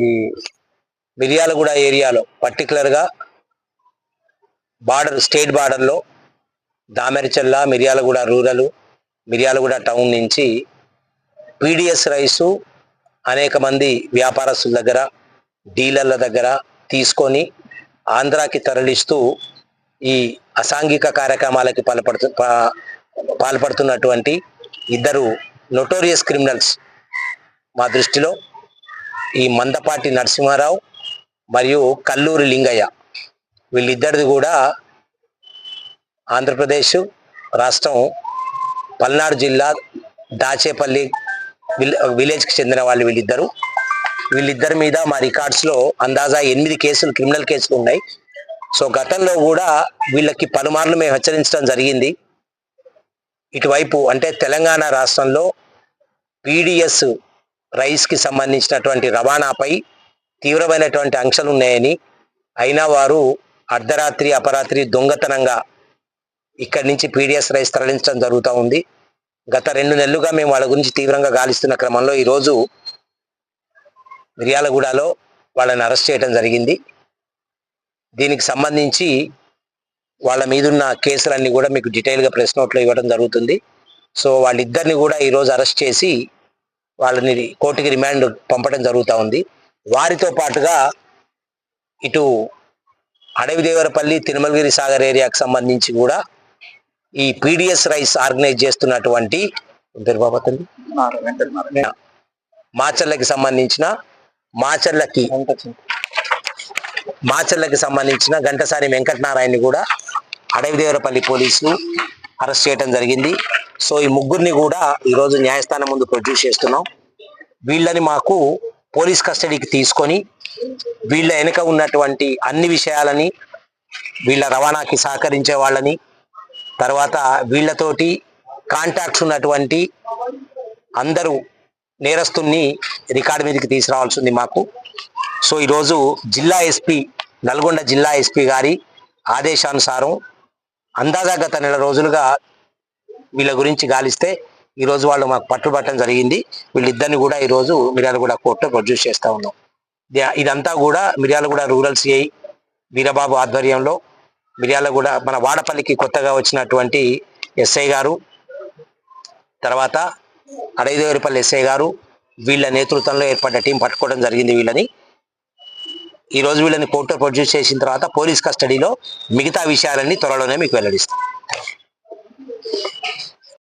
ఈ మిర్యాలగూడ ఏరియాలో పర్టికులర్గా బార్డర్ స్టేట్ బార్డర్లో దామెరచెల్ల మిర్యాలగూడ రూరల్ మిర్యాలగూడ టౌన్ నుంచి పీడిఎస్ రైసు అనేక మంది వ్యాపారస్తుల దగ్గర డీలర్ల దగ్గర తీసుకొని ఆంధ్రాకి తరలిస్తూ ఈ అసాంఘిక కార్యక్రమాలకి పాల్పడుతు పాల్పడుతున్నటువంటి ఇద్దరు నొటోరియస్ క్రిమినల్స్ మా దృష్టిలో ఈ మందపాటి నరసింహారావు మరియు కల్లూరి లింగయ్య. వీళ్ళిద్దరిది కూడా ఆంధ్రప్రదేశ్ రాష్ట్రం పల్నాడు జిల్లా దాచేపల్లి విల్ విలేజ్కి చెందిన వాళ్ళు వీళ్ళిద్దరు. వీళ్ళిద్దరి మీద మా రికార్డ్స్లో అందాజా ఎనిమిది కేసులు క్రిమినల్ కేసులు ఉన్నాయి. సో గతంలో కూడా వీళ్ళకి పలుమార్లు మేము హెచ్చరించడం జరిగింది. ఇటువైపు అంటే తెలంగాణ రాష్ట్రంలో పీడిఎస్ రైస్కి సంబంధించినటువంటి రవాణాపై తీవ్రమైనటువంటి ఆంక్షలు ఉన్నాయని అయినా వారు అర్ధరాత్రి అపరాత్రి దొంగతనంగా ఇక్కడి నుంచి పీడిఎస్ రైస్ తరలించడం జరుగుతూ ఉంది. గత రెండు నెలలుగా మేము వాళ్ళ గురించి తీవ్రంగా గాలిస్తున్న క్రమంలో ఈరోజు మిర్యాలగూడలో వాళ్ళని అరెస్ట్ చేయడం జరిగింది. దీనికి సంబంధించి వాళ్ళ మీదున్న కేసులన్నీ కూడా మీకు డీటెయిల్గా ప్రెస్ నోట్లో ఇవ్వడం జరుగుతుంది. సో వాళ్ళిద్దరిని కూడా ఈరోజు అరెస్ట్ చేసి వాళ్ళని కోర్టుకి రిమాండ్ పంపడం జరుగుతూ ఉంది. వారితో పాటుగా ఇటు అడవిదేవరపల్లి తిరుమలగిరి సాగర్ ఏరియాకి సంబంధించి కూడా ఈ పీడిఎస్ రైస్ ఆర్గనైజ్ చేస్తున్నటువంటి మాచర్లకి సంబంధించిన మాచర్లకి మాచర్లకి సంబంధించిన ఘంటసారి వెంకటనారాయణని కూడా అడవిదేవరపల్లి పోలీసులు అరెస్ట్ చేయడం జరిగింది. సో ఈ ముగ్గురిని కూడా ఈరోజు న్యాయస్థానం ముందు ప్రొడ్యూస్ చేస్తున్నాం. వీళ్ళని మాకు పోలీస్ కస్టడీకి తీసుకొని వీళ్ళ వెనుక ఉన్నటువంటి అన్ని విషయాలని వీళ్ళ రవాణాకి సహకరించే వాళ్ళని తర్వాత వీళ్ళతోటి కాంటాక్ట్స్ ఉన్నటువంటి అందరూ నేరస్తుల్ని రికార్డు మీదకి తీసుకురావాల్సింది మాకు. సో ఈరోజు జిల్లా ఎస్పీ నల్గొండ జిల్లా ఎస్పీ గారి ఆదేశానుసారం అందాజా గత నెల రోజులుగా వీళ్ళ గురించి గాలిస్తే ఈరోజు వాళ్ళు మాకు పట్టుబట్టడం జరిగింది. వీళ్ళిద్దరిని కూడా ఈరోజు మిర్యాలగూడ కోర్టులో ప్రొడ్యూస్ చేస్తా ఉన్నాం. ఇదంతా కూడా మిర్యాలగూడ రూరల్ సిఐ వీరబాబు ఆధ్వర్యంలో మిర్యాలగూడ మన వాడపల్లికి కొత్తగా వచ్చినటువంటి ఎస్ఐ గారు తర్వాత అడైదేవరిపల్లి ఎస్ఐ గారు వీళ్ళ నేతృత్వంలో ఏర్పడ్డ టీం పట్టుకోవడం జరిగింది వీళ్ళని. ఈ రోజు వీళ్ళని కోర్టులో ప్రొడ్యూస్ చేసిన తర్వాత పోలీస్ కస్టడీలో మిగతా విషయాలన్నీ త్వరలోనే మీకు వెల్లడిస్తాం.